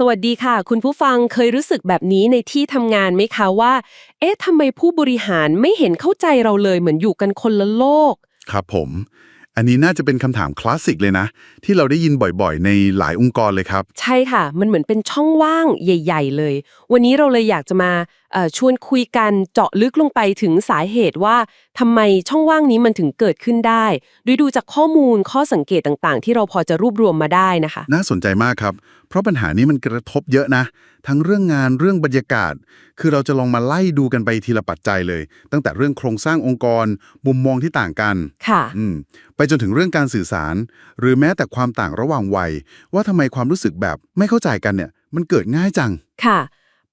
สวัสดีค่ะ คุณผู้ฟังเคยรู้สึกแบบนี้ในที่ทำงานไหมคะว่า เอ๊ะทำไมผู้บริหารไม่เห็นเข้าใจเราเลยเหมือนอยู่กันคนละโลก ครับผม อันนี้น่าจะเป็นคำถามคลาสสิกเลยนะ ที่เราได้ยินบ่อยๆ ในหลายองค์กรเลยครับ ใช่ค่ะ มันเหมือนเป็นช่องว่างใหญ่ ๆ เลย วันนี้เราเลยอยากจะมาเอ่อชวนคุยกันเจาะลึกลงไปถึงสาเหตุว่าทำไมช่องว่างนี้มันถึงเกิดขึ้นได้โดยดูจากข้อมูลข้อสังเกตต่างๆ ที่เราพอจะรวบรวมมาได้นะคะ น่าสนใจมากครับ เพราะปัญหานี้มันกระทบเยอะนะ ทั้งเรื่องงานเรื่องบรรยากาศ คือเราจะลองมาไล่ดูกันไปทีละปัจจัยเลย ตั้งแต่เรื่องโครงสร้างองค์กร มุมมองที่ต่างกันค่ะอืมไปจนถึงเรื่องการสื่อสาร หรือแม้แต่ความต่างระหว่างวัย ว่าทำไมความรู้สึกแบบไม่เข้าใจกันเนี่ยมันเกิดง่ายจังค่ะ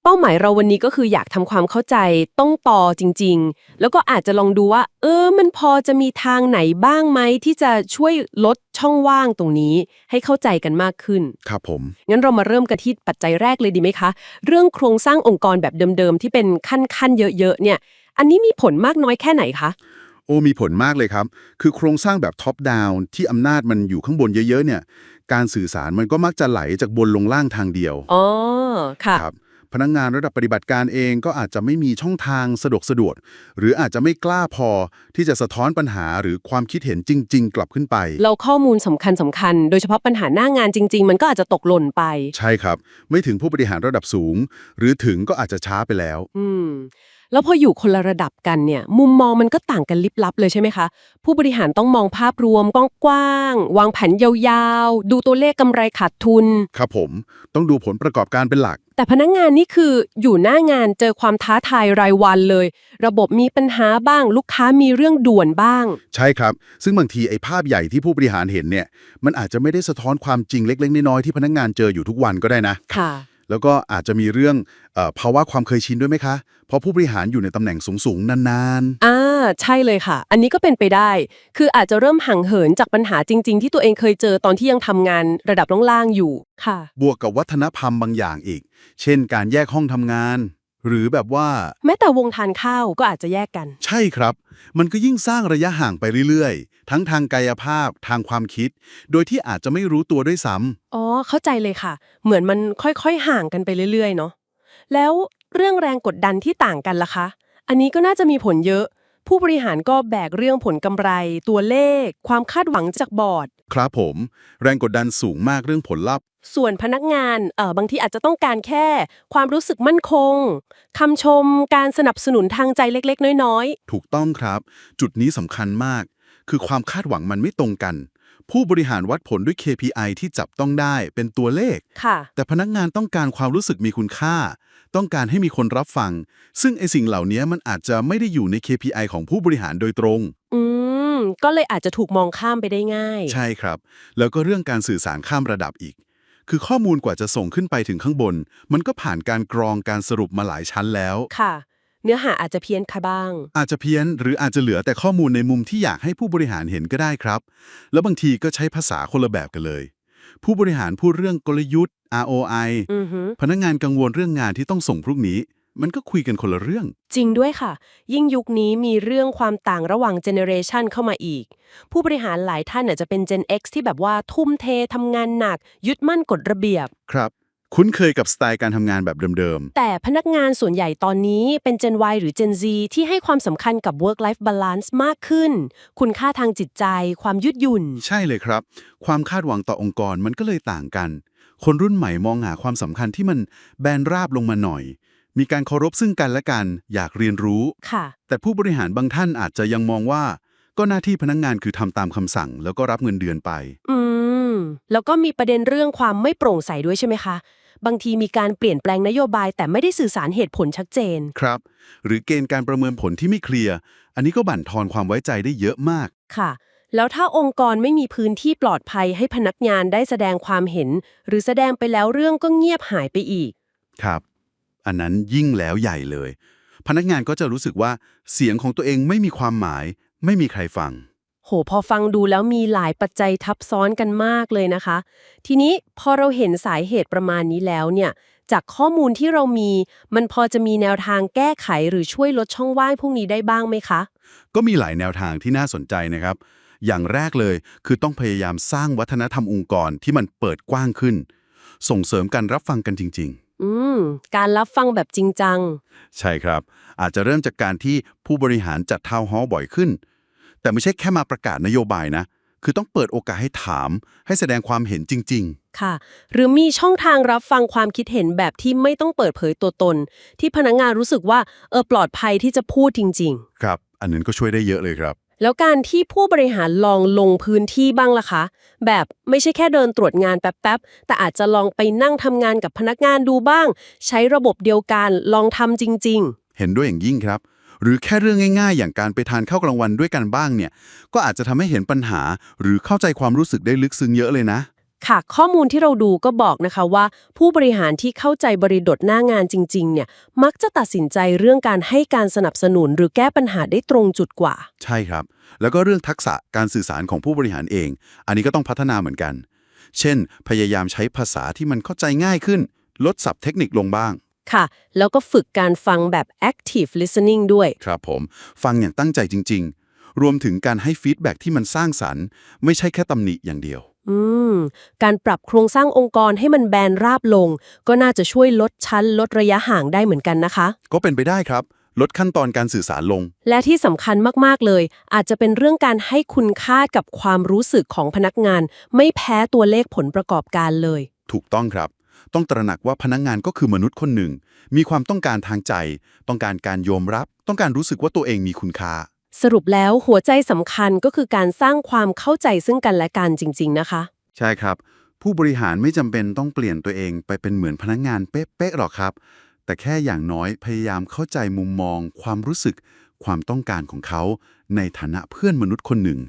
เป้าหมายเราวันนี้ก็คืออยากทำความเข้าใจต้องต่อจริง ๆ แล้วก็อาจจะลองดูว่า เออ มันพอจะมีทางไหนบ้างไหมที่จะช่วยลดช่องว่างตรงนี้ ให้เข้าใจกันมากขึ้น ครับผม งั้นเรามาเริ่มกันที่ปัจจัยแรกเลยดีไหมคะ เรื่องโครงสร้างองค์กรแบบเดิมๆ ที่เป็นขั้นๆ เยอะๆ เนี่ย อันนี้มีผลมากน้อยแค่ไหนคะ โอ้มีผลมากเลยครับ คือโครงสร้างแบบท็อปดาวน์ที่อำนาจมันอยู่ข้างบนเยอะๆ เนี่ย การสื่อสารมันก็มักจะไหลจากบนลงล่างทางเดียว อ๋อ ค่ะ ครับ พนักงงานระดับปฏิบัติการเองก็อาจจะไม่มีช่องทางสะดวกสะดวกหรืออาจจะไม่กล้าพอที่จะสะท้อนปัญหาหรือความคิดเห็นจริง ๆ กลับขึ้นไป เราข้อมูลสำคัญสำคัญๆโดยเฉพาะปัญหาหน้างานจริง ๆ มันก็อาจจะตกหล่นไป ใช่ครับ ไม่ถึงผู้บริหารระดับสูง หรือถึงก็อาจจะช้าไปแล้ว อืม แล้วพออยู่คนละระดับกันเนี่ย มุมมองมันก็ต่างกันลิบลับเลยใช่ไหมคะ ผู้บริหารต้องมองภาพรวมกว้างๆวางแผนยาวๆ ดูตัวเลขกำไรขาดทุน ครับผม ต้องดูผลประกอบการเป็นหลัก แต่พนักงานนี่คืออยู่หน้างานเจอความท้าทายรายวันเลย ระบบมีปัญหาบ้าง ลูกค้ามีเรื่องด่วนบ้าง ใช่ครับ ซึ่งบางทีไอ้ภาพใหญ่ที่ผู้บริหารเห็นเนี่ย มันอาจจะไม่ได้สะท้อนความจริงเล็กๆน้อยๆที่พนักงานเจออยู่ทุกวันก็ได้นะค่ะ แล้วก็อาจจะมีเรื่องเออภาวะความเคยชินด้วยไหมคะ เพราะผู้บริหารอยู่ในตำแหน่งสูงๆ นานอ่า ใช่เลยค่ะ อันนี้ก็เป็นไปได้ คืออาจจะเริ่มห่างเหินจากปัญหาจริง ๆ ที่ตัวเองเคยเจอตอนที่ยังทำงานระดับล่างๆอยู่ค่ะๆบวกกับวัฒนธรรมบางอย่างอีก เช่น การแยกห้องทำงาน หรือแบบว่า แม้แต่วงทานข้าวก็อาจจะแยกกัน ใช่ครับ มันก็ยิ่งสร้างระยะห่างไปเรื่อยๆ ทั้งทางกายภาพทางความคิด โดยที่อาจจะไม่รู้ตัวด้วยซ้ำอ๋อ เข้าใจเลยค่ะ เหมือนมันค่อยๆ ห่างกันไปเรื่อยๆ เนาะแล้วเรื่องแรงกดดันที่ต่างกันล่ะคะ อันนี้ก็น่าจะมีผลเยอะ ผู้บริหารก็แบกเรื่องผลกำไร ตัวเลข ความคาดหวังจากบอร์ด ครับผม แรงกดดันสูงมากเรื่องผลลัพธ์ ส่วนพนักงานเอ่อบางทีอาจจะต้องการแค่ ความรู้สึกมั่นคงคำชม การสนับสนุนทางใจเล็กๆ น้อยถูกต้องครับ จุดนี้สำคัญมาก คือความคาดหวังมันไม่ตรงกัน ผู้บริหารวัดผลด้วย KPI ที่จับต้องได้เป็นตัวเลข ๆ ค่ะ แต่พนักงานต้องการความรู้สึกมีคุณค่า ต้องการให้มีคนรับฟัง ซึ่งไอสิ่งเหล่านี้มันอาจจะไม่ได้อยู่ใน KPI ของผู้บริหารโดยตรง อืม ก็เลยอาจจะถูกมองข้ามไปได้ง่าย ใช่ครับ แล้วก็เรื่องการสื่อสารข้ามระดับอีก คือข้อมูลกว่าจะส่งขึ้นไปถึงข้างบน มันก็ผ่านการกรองการสรุปมาหลายชั้นแล้ว ค่ะ เนื้อหาอาจจะเพี้ยนค่ะบ้าง อาจจะเพี้ยนหรืออาจจะเหลือแต่ข้อมูลในมุมที่อยากให้ผู้บริหารเห็นก็ได้ครับ แล้วบางทีก็ใช้ภาษาคนละแบบกันเลย ผู้บริหารพูดเรื่องกลยุทธ์ ROI อือฮึพนักงานกังวลเรื่องงานที่ต้องส่งพรุ่งนี้ มันก็คุยกันคนละเรื่อง จริงด้วยค่ะ ยิ่งยุคนี้มีเรื่องความต่างระหว่างเจเนเรชันเข้ามาอีก ผู้บริหารหลายท่านอาจจะเป็น Gen X ที่แบบว่าทุ่มเททำงานหนัก ยึดมั่นกฎระเบียบ ครับ คุ้นเคยกับสไตล์การทำงานแบบเดิมแต่พนักงานส่วนใหญ่ตอนนี้เป็น Gen Y หรือ Gen Z ที่ให้ความสำคัญกับ work life balance มากขึ้น คุณค่าทางจิตใจ ความยืดหยุ่น ๆ ใช่เลยครับ ความคาดหวังต่อองค์กรมันก็เลยต่างกัน คนรุ่นใหม่มองหาความสำคัญที่มันแบนราบลงมาหน่อย มีการเคารพซึ่งกันและกัน อยากเรียนรู้ ค่ะ แต่ผู้บริหารบางท่านอาจจะยังมองว่า ก็หน้าที่พนักงงานคือทำตามคำสั่ง แล้วก็รับเงินเดือนไป อืม แล้วก็มีประเด็นเรื่องความไม่โปร่งใสด้วยใช่ไหมคะ บางทีมีการเปลี่ยนแปลงนโยบาย แต่ไม่ได้สื่อสารเหตุผลชัดเจน ครับ หรือเกณฑ์การประเมินผลที่ไม่เคลียร์ อันนี้ก็บั่นทอนความไว้ใจได้เยอะมาก ค่ะ แล้วถ้าองค์กรไม่มีพื้นที่ปลอดภัยให้พนักงานได้แสดงความเห็น หรือแสดงไปแล้วเรื่องก็เงียบหายไปอีก ครับ อันนั้นยิ่งแล้วใหญ่เลย พนักงานก็จะรู้สึกว่าเสียงของตัวเองไม่มีความหมาย ไม่มีใครฟัง โห พอฟังดูแล้วมีหลายปัจจัยทับซ้อนกันมากเลยนะคะ ทีนี้พอเราเห็นสาเหตุประมาณนี้แล้วเนี่ย จากข้อมูลที่เรามี มันพอจะมีแนวทางแก้ไขหรือช่วยลดช่องว่างพวกนี้ได้บ้างไหมคะ ก็มีหลายแนวทางที่น่าสนใจนะครับ อย่างแรกเลยคือต้องพยายามสร้างวัฒนธรรมองค์กรที่มันเปิดกว้างขึ้น ส่งเสริมการรับฟังกันจริง อืม การรับฟังแบบจริงจังๆใช่ครับ อาจจะเริ่มจากการที่ผู้บริหารจัดทาวน์ฮอลล์บ่อยขึ้น แต่ไม่ใช่แค่มาประกาศนโยบายนะ คือต้องเปิดโอกาสให้ถาม ให้แสดงความเห็นจริง ค่ะ หรือมีช่องทางรับฟังความคิดเห็นแบบที่ไม่ต้องเปิดเผยตัวตน ที่พนักงานรู้สึกว่าเออปลอดภัยที่จะพูดจริงๆๆครับ อันนั้นก็ช่วยได้เยอะเลยครับ แล้วการที่ผู้บริหารลองลงพื้นที่บ้างล่ะคะ แบบไม่ใช่แค่เดินตรวจงานแป๊บๆ แต่อาจจะลองไปนั่งทำงานกับพนักงานดูบ้าง ใช้ระบบเดียวกันลองทำจริง ๆ เห็นด้วยอย่างยิ่งครับ หรือแค่เรื่องง่ายๆ อย่างการไปทานข้าวกลางวันด้วยกันบ้างเนี่ย ก็อาจจะทำให้เห็นปัญหา หรือเข้าใจความรู้สึกได้ลึกซึ้งเยอะเลยนะ ค่ะ ข้อมูลที่เราดูก็บอกนะคะว่า ผู้บริหารที่เข้าใจบริบทหน้างานจริง ๆ เนี่ย มักจะตัดสินใจเรื่องการให้การสนับสนุนหรือแก้ปัญหาได้ตรงจุดกว่า ใช่ครับ แล้วก็เรื่องทักษะการสื่อสารของผู้บริหารเอง อันนี้ก็ต้องพัฒนาเหมือนกัน เช่น พยายามใช้ภาษาที่มันเข้าใจง่ายขึ้น ลดศัพท์เทคนิคลงบ้างค่ะ แล้วก็ฝึกการฟังแบบ active listening ด้วย ครับผม ฟังอย่างตั้งใจจริง ๆ รวมถึงการให้ฟีดแบ็กที่มันสร้างสรรค์ ไม่ใช่แค่ตำหนิอย่างเดียว อืม การปรับโครงสร้างองค์กรให้มันแบนราบลง ก็น่าจะช่วยลดชั้นลดระยะห่างได้เหมือนกันนะคะ ก็เป็นไปได้ครับ ลดขั้นตอนการสื่อสารลง และที่สำคัญมากๆเลย อาจจะเป็นเรื่องการให้คุณค่ากับความรู้สึกของพนักงาน ไม่แพ้ตัวเลขผลประกอบการเลย ถูกต้องครับ ต้องตระหนักว่าพนักงานก็คือมนุษย์คนหนึ่ง มีความต้องการทางใจ ต้องการการยอมรับ ต้องการรู้สึกว่าตัวเองมีคุณค่า สรุปแล้วหัวใจสำคัญก็คือการสร้างความเข้าใจซึ่งกันและกันจริง ๆ นะคะ ใช่ครับ ผู้บริหารไม่จำเป็นต้องเปลี่ยนตัวเองไปเป็นเหมือนพนักงานเป๊ะๆหรอกครับ แต่แค่อย่างน้อยพยายามเข้าใจมุมมอง ความรู้สึก ความต้องการของเขา ในฐานะเพื่อนมนุษย์คนหนึ่ง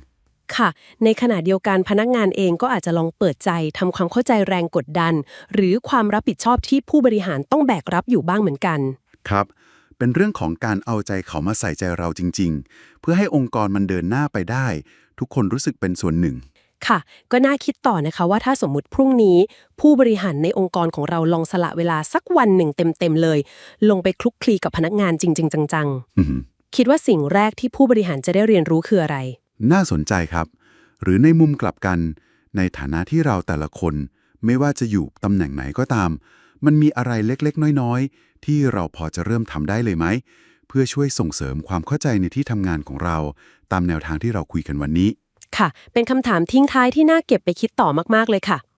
ค่ะ ในขณะเดียวกันพนักงานเองก็อาจจะลองเปิดใจทำความเข้าใจแรงกดดัน หรือความรับผิดชอบที่ผู้บริหารต้องแบกรับอยู่บ้างเหมือนกัน ครับ เป็นเรื่องของการเอาใจเขามาใส่ใจเราจริง ๆ เพื่อให้องค์กรมันเดินหน้าไปได้ ทุกคนรู้สึกเป็นส่วนหนึ่ง ค่ะ ก็น่าคิดต่อนะคะว่าถ้าสมมุติพรุ่งนี้ ผู้บริหารในองค์กรของเราลองสละเวลาสักวันหนึ่งเต็มๆเลย ลงไปคลุกคลีกับพนักงานจริง ๆ จังอือหือๆคิดว่าสิ่งแรกที่ผู้บริหารจะได้เรียนรู้คืออะไร น่าสนใจครับ หรือในมุมกลับกัน ในฐานะที่เราแต่ละคน ไม่ว่าจะอยู่ตำแหน่งไหนก็ตาม มันมีอะไรเล็กๆ น้อยๆ ที่เราพอจะเริ่มทำได้เลยไหม เพื่อช่วยส่งเสริมความเข้าใจในที่ทำงานของเรา ตามแนวทางที่เราคุยกันวันนี้ ค่ะ เป็นคำถามทิ้งท้ายที่น่าเก็บไปคิดต่อมากๆเลยค่ะ